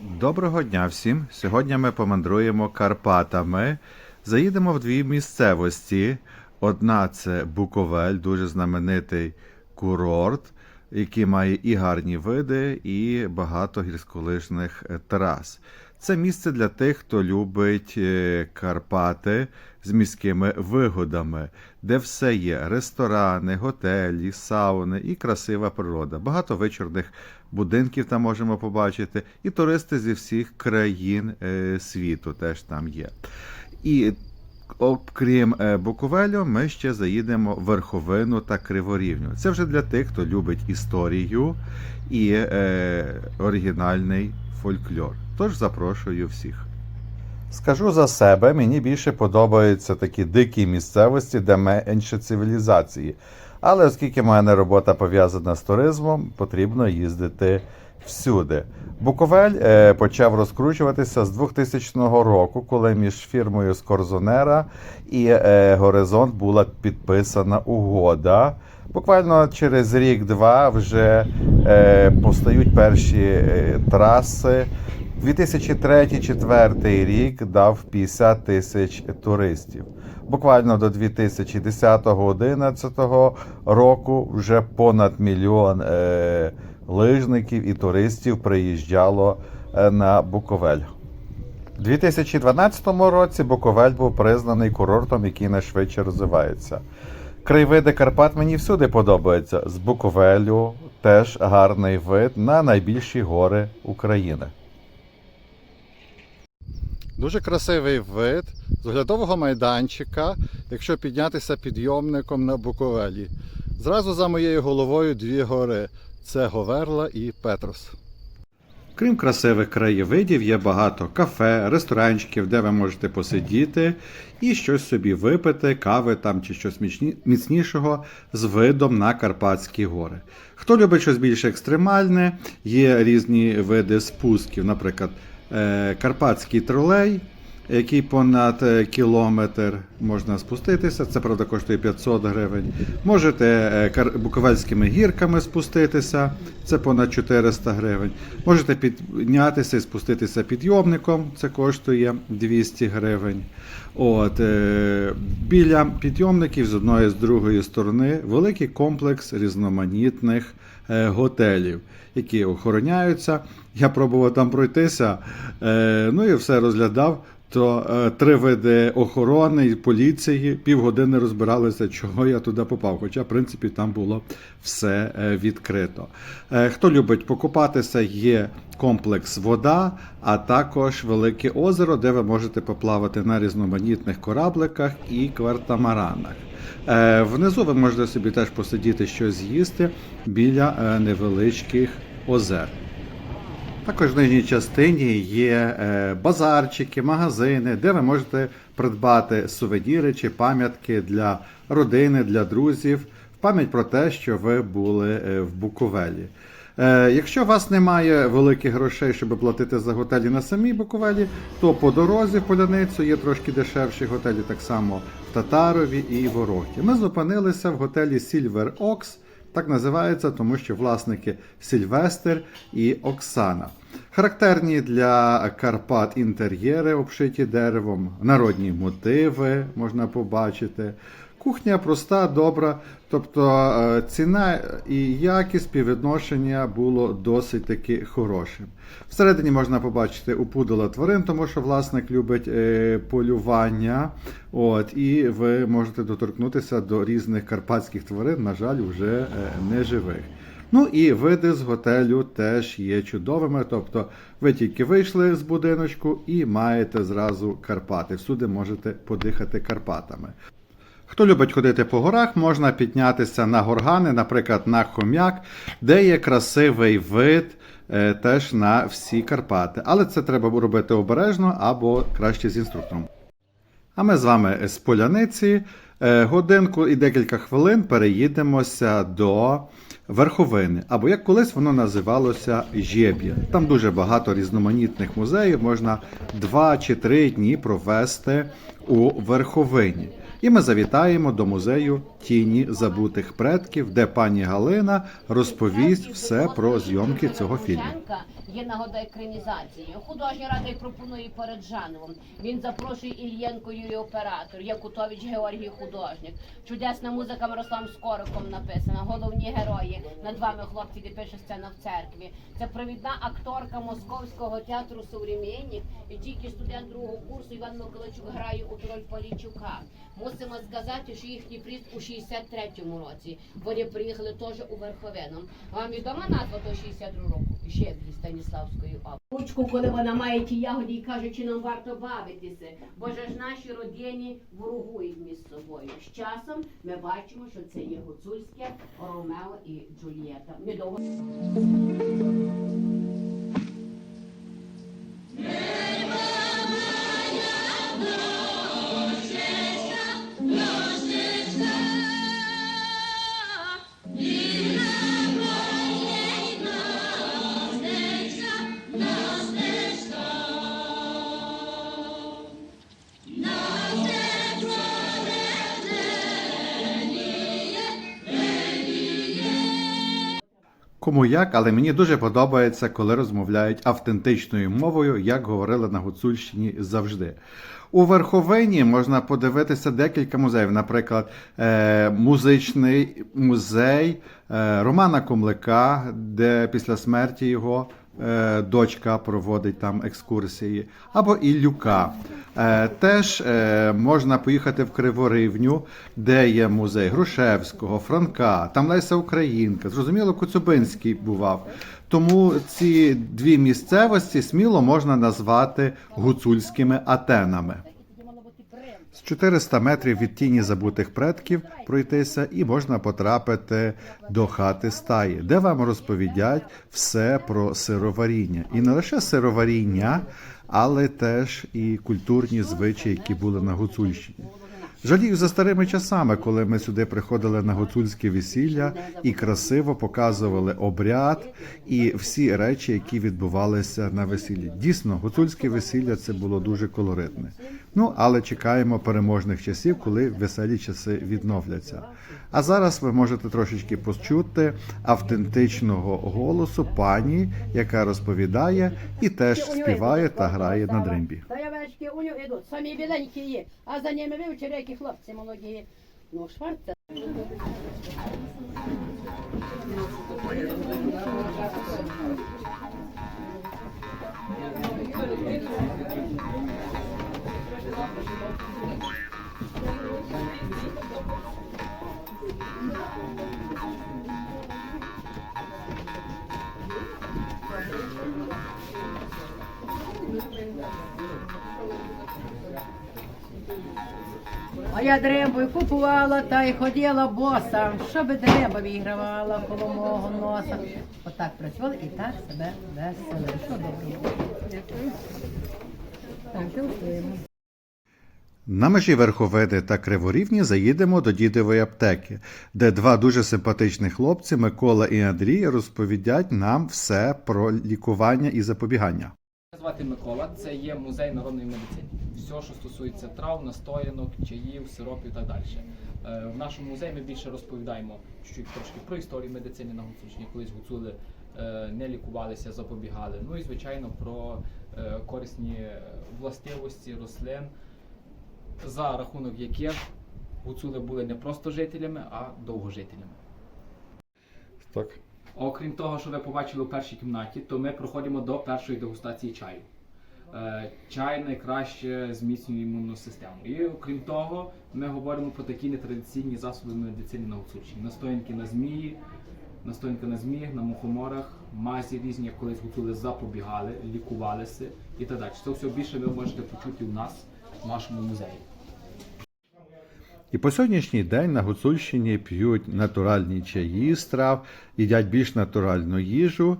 Доброго дня всім! Сьогодні ми помандруємо Карпатами. Заїдемо в дві місцевості. Одна це Буковель, дуже знаменитий курорт, який має і гарні види, і багато гірськолижних трас. Це місце для тих, хто любить е, Карпати з міськими вигодами, де все є: ресторани, готелі, сауни і красива природа. Багато вечірних будинків там можемо побачити, і туристи зі всіх країн е, світу теж там є. І окрім е, Буковелю, ми ще заїдемо в Верховину та Криворівню. Це вже для тих, хто любить історію і оригінальний фольклор. Тож запрошую всіх. Скажу за себе, мені більше подобаються такі дикі місцевості, де менше цивілізації. Але оскільки в робота пов'язана з туризмом, потрібно їздити всюди. Буковель е, почав розкручуватися з 2000 року, коли між фірмою Скорзонера і е, Горизонт була підписана угода. Буквально через рік-два вже е, постають перші траси. 2003-2004 рік дав 50 тисяч туристів. Буквально до 2010-2011 року вже понад мільйон е, лижників і туристів приїжджало е, на Буковель. У 2012 році Буковель був признаний курортом, який найшвидше розвивається. Краєвиди Карпат мені всюди подобаються. З Буковелю теж гарний вид на найбільші гори України. Дуже красивий вид з оглядового майданчика, якщо піднятися підйомником на Буковелі. Зразу за моєю головою дві гори це Говерла і Петрос. Крім красивих краєвидів, є багато кафе, ресторанчиків, де ви можете посидіти і щось собі випити, кави там чи щось міцнішого з видом на Карпатські гори. Хто любить щось більш екстремальне, є різні види спусків, наприклад, Карпатський тролей, який понад е, кілометр можна спуститися. Це правда коштує 500 гривень. Можете е, буковельськими гірками спуститися, це понад 400 гривень. Можете піднятися і спуститися підйомником, це коштує 200 гривень. От, е, біля підйомників з одної з другої сторони великий комплекс різноманітних е, готелів, які охороняються. Я пробував там пройтися, е, ну і все розглядав. То е, три види охорони і поліції півгодини розбиралися, чого я туди попав. Хоча, в принципі, там було все е, відкрито. Е, хто любить покупатися, є комплекс вода, а також велике озеро, де ви можете поплавати на різноманітних корабликах і квартамаранах. Е, внизу ви можете собі теж посидіти щось з'їсти біля е, невеличких озер. Також в нижній частині є е, базарчики, магазини, де ви можете придбати сувеніри чи пам'ятки для родини, для друзів, в пам'ять про те, що ви були в Буковелі. Е, Якщо у вас немає великих грошей, щоб платити за готелі на самій Буковелі, то по дорозі в Поляницю є трошки дешевші готелі, так само в Татарові і в. Ми зупинилися в готелі Silver Ox. Так називається, тому що власники Сільвестр і Оксана. Характерні для Карпат інтер'єри, обшиті деревом, народні мотиви можна побачити. Кухня проста, добра, тобто е, ціна і якість співвідношення було досить таки хорошим. Всередині можна побачити упудила тварин, тому що власник любить е, полювання. От, і ви можете доторкнутися до різних карпатських тварин, на жаль, вже е, не. Ну і види з готелю теж є чудовими. Тобто ви тільки вийшли з будиночку і маєте зразу Карпати. Всюди можете подихати Карпатами. Хто любить ходити по горах, можна піднятися на горгани, наприклад, на хом'як, де є красивий вид е, теж на всі Карпати. Але це треба робити обережно або краще з інструктором. А ми з вами з Поляниці е, годинку і декілька хвилин переїдемося до Верховини, або як колись воно називалося Жєб'я. Там дуже багато різноманітних музеїв, можна два чи три дні провести у Верховині. І ми завітаємо до музею Тіні забутих предків, де пані Галина розповість все про зйомки цього фільму. Є нагода екранізації. Художня рада й пропонує перед Жановим. Він запрошує Ільєнко Юрій оператор, Якутович Георгій художник. Чудесна музика Мирославом Скориком написана. Головні герої. Над вами хлопці, де пише сцена в церкві. Це провідна акторка Московського театру «Современник» і тільки студент другого курсу Іван Миколайчук грає у роль Полічука. Мусимо сказати, що їхній приїзд у 63-му році. Вони приїхали теж у Верховину. Вам відома назва того 62 року? Ще Щедрі Станіславської опери. Ручку, коли вона має ті ягоді і каже, чи нам варто бавитися. Бо ж наші родині ворогують між собою. З часом ми бачимо, що це є гуцульське Ромео і Джульєта. Недовго Кому як, але мені дуже подобається, коли розмовляють автентичною мовою, як говорили на Гуцульщині завжди. У Верховині можна подивитися декілька музеїв, наприклад, е, музичний музей е, Романа Комлика, де після смерті його е, дочка проводить там екскурсії, або Іллюка. Теж можна поїхати в Криворивню, де є музей Грушевського, Франка, там Леся Українка, зрозуміло, Коцюбинський бував. Тому ці дві місцевості сміло можна назвати гуцульськими Атенами. З 400 метрів від тіні забутих предків пройтися і можна потрапити до хати стаї, де вам розповідять все про сироваріння. І не лише сироваріння, але теж і культурні звичаї, які були на Гуцульщині. Жалію за старими часами, коли ми сюди приходили на гуцульське весілля і красиво показували обряд і всі речі, які відбувалися на весіллі. Дійсно, гуцульське весілля це було дуже колоритне. Ну але чекаємо переможних часів, коли веселі часи відновляться. А зараз ви можете трошечки почути автентичного голосу пані, яка розповідає і теж співає та грає на дримбі. Таявечки у нього йдуть, самі біленькі є, а за ними вивчили, які хлопці молоді. Ну, шварця. А я дребою купувала та й ходила боса, щоб дреба вигравала коло мого носа. Отак працювали і так себе веселили. Що добре. На межі Верховини та Криворівні заїдемо до дідової аптеки, де два дуже симпатичні хлопці Микола і Андрій розповідять нам все про лікування і запобігання. Звати Микола, це є музей народної медицини. Все, що стосується трав, настоянок, чаїв, сиропів і так далі. Е, В нашому музеї ми більше розповідаємо чуть трошки про історію медицини на Гуцульщині. Колись гуцули е, не лікувалися, запобігали. Ну і звичайно про е, корисні властивості рослин, за рахунок яких гуцули були не просто жителями, а довгожителями. Так. Окрім того, що ви побачили у першій кімнаті, то ми проходимо до першої дегустації чаю. Е, Чай найкраще зміцнює імунну систему. І окрім того, ми говоримо про такі нетрадиційні засоби медицини на Гуцульщині. Настоянки на змії, настоянки на зміях, на мухоморах, мазі різні, як колись гуцули запобігали, лікувалися і так далі. Це все більше ви можете почути у нас в нашому музеї. І по сьогоднішній день на Гуцульщині п'ють натуральні чаї з трав, їдять більш натуральну їжу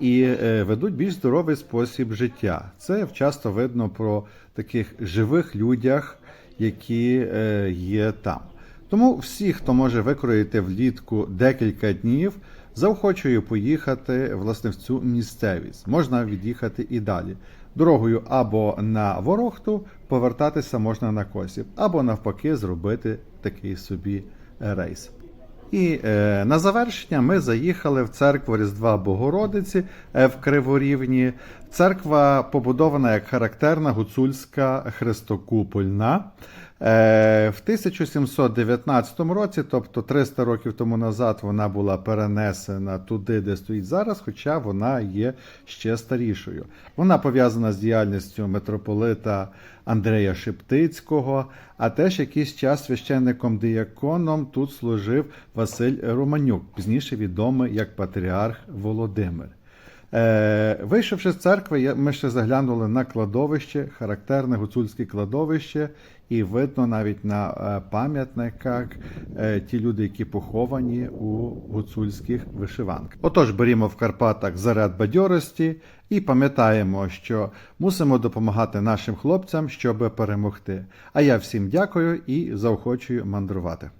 і е, ведуть більш здоровий спосіб життя. Це часто видно про таких живих людях, які е, є там. Тому всі, хто може викроїти влітку декілька днів, заохочую поїхати власне в цю місцевість. Можна від'їхати і далі. Дорогою або на Ворохту повертатися можна на Косів, або навпаки зробити такий собі е, рейс. І е, на завершення ми заїхали в церкву Різдва Богородиці е, в Криворівні. Церква побудована як характерна гуцульська хрестокупольна. Е, В 1719 році, тобто 300 років тому назад, вона була перенесена туди, де стоїть зараз, хоча вона є ще старішою. Вона пов'язана з діяльністю митрополита Андрея Шептицького, а теж якийсь час священником-діяконом тут служив Василь Романюк, пізніше відомий як патріарх Володимир. Е, вийшовши з церкви, ми ще заглянули на кладовище, характерне гуцульське кладовище, і видно навіть на е, пам'ятниках е, ті люди, які поховані у гуцульських вишиванках. Отож, берімо в Карпатах заряд бадьорості і пам'ятаємо, що мусимо допомагати нашим хлопцям, щоб перемогти. А я всім дякую і заохочую мандрувати.